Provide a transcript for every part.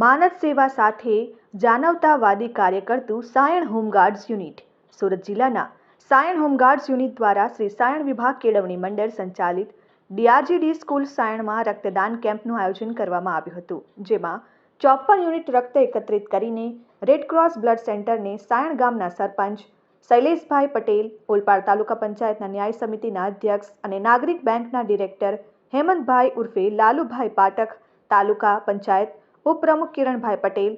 માનવ સેવા સાથે જાનવતાવાદી કાર્ય કરતું સાયણ હોમગાર્ડ્સ યુનિટ, સુરત જિલ્લાના સાયણ હોમગાર્ડ્સ યુનિટ દ્વારા શ્રી સાયણ વિભાગ કેળવણી મંડળ સંચાલિત ડીઆરજીડી સ્કૂલ સાયણમાં રક્તદાન કેમ્પનું આયોજન કરવામાં આવ્યું હતું, જેમાં ચોપન યુનિટ રક્ત એકત્રિત કરીને રેડક્રોસ બ્લડ સેન્ટરને સાયણ ગામના સરપંચ શૈલેષભાઈ પટેલ, ઓલપાડ તાલુકા પંચાયતના ન્યાય સમિતિના અધ્યક્ષ અને નાગરિક બેંકના ડિરેક્ટર હેમંતભાઈ ઉર્ફે લાલુભાઈ પાઠક તાલુકા પંચાયત ઉપપ્રમુખ કિરણભાઈ પટેલ,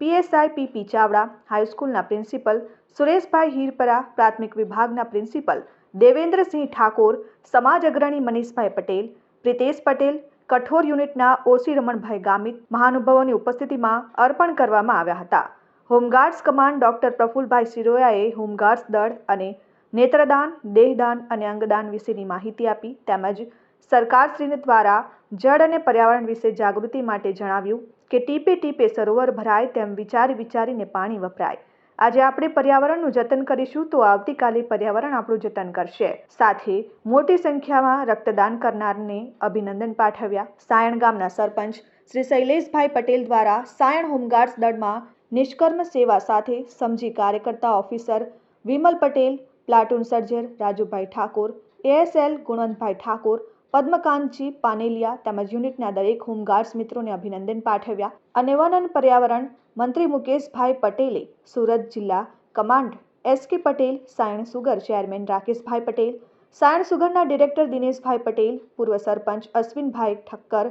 પીએસઆઈ પીપી ચાવડા, હાઈસ્કૂલના પ્રિન્સિપલ સુરેશભાઈ હીરપરા, પ્રાથમિક વિભાગના પ્રિન્સિપલ દેવેન્દ્રસિંહ ઠાકોર, સમાજ અગ્રણી મનીષભાઈ પટેલ, પ્રિતેશ પટેલ, કઠોર યુનિટના ઓસી રમણભાઈ ગામિત મહાનુભાવોની ઉપસ્થિતિમાં અર્પણ કરવામાં આવ્યા હતા. Home guards command doctor Prafulbhai સિરોયાએ home guards દળ અને નેત્રદાન, દેહદાન અને અંગદાન વિશેની માહિતી આપી તેમજ સરકારશ્રી દ્વારા જળ અને પર્યાવરણ વિશે જાગૃતિ માટે જણાવ્યું કે ટીપે ટીપે સરોવર ભરાય તેમ વિચારી વિચારીને પાણી વપરાય. આજે આપણે પર્યાવરણનું જતન કરીશું તો આવતીકાલે પર્યાવરણ આપણું જતન કરશે. સાથે મોટી સંખ્યામાં રક્તદાન કરનારને અભિનંદન પાઠવ્યા. સાયણ ગામના સરપંચ શ્રી શૈલેષભાઈ પટેલ દ્વારા સાયણ હોમગાર્ડ્સ દળમાં નિષ્કર્મ સેવા સાથે સમજી કાર્યકર્તા ઓફિસર વિમલ પટેલ, પ્લાટૂન સર્જર રાજુભાઈ ઠાકોર, એએસએલ ગુણવંતભાઈ ઠાકોર પદ્મકાંતજી પાનેલિયા તેમજ યુનિટના દરેક હોમગાર્ડ્સ મિત્રોને અભિનંદન પાઠવ્યા. અને વન અને પર્યાવરણ મંત્રી મુકેશભાઈ પટેલે સુરત જિલ્લા command S K Patel, Sayan sugar chairman Rakeshbhai Patel, Sayan સુગરના director Dineshbhai Patel, પૂર્વ સરપંચ અશ્વિનભાઈ ઠક્કર,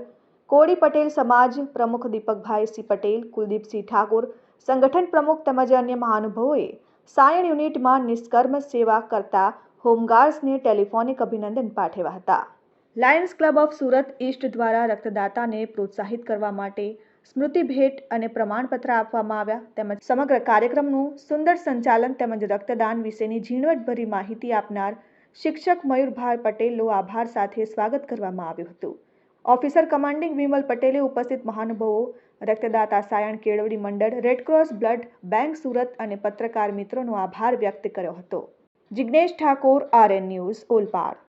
કોળી પટેલ સમાજ પ્રમુખ દીપકભાઈ સી પટેલ કુલદીપસિંહ ઠાકોર, સંગઠન પ્રમુખ તેમજ અન્ય મહાનુભાવોએ સાયણ યુનિટમાં નિષ્કર્મ સેવા કરતા હોમગાર્ડ્સને ટેલિફોનિક અભિનંદન પાઠવ્યા હતા. Lions club of Surat east દ્વારા રક્તદાતાને પ્રોત્સાહિત કરવા માટે સ્મૃતિ ભેટ અને પ્રમાણપત્ર આપવામાં આવ્યા તેમજ સમગ્ર કાર્યક્રમનું સુંદર સંચાલન તેમજ રક્તદાન વિશેની ઝીણવટભરી માહિતી આપનાર શિક્ષક મયુરભાઈ પટેલનો આભાર સાથે સ્વાગત કરવામાં આવ્યું હતું. ઓફિસર કમાન્ડિંગ વિમલ પટેલે ઉપસ્થિત મહાનુભાવો, રક્તદાતા સાયણ કેળવણી મંડળ રેડક્રોસ બ્લડ બેંક સુરત અને પત્રકાર મિત્રોનો આભાર વ્યક્ત કર્યો હતો. Jignesh Thakor, RN news, Olpad.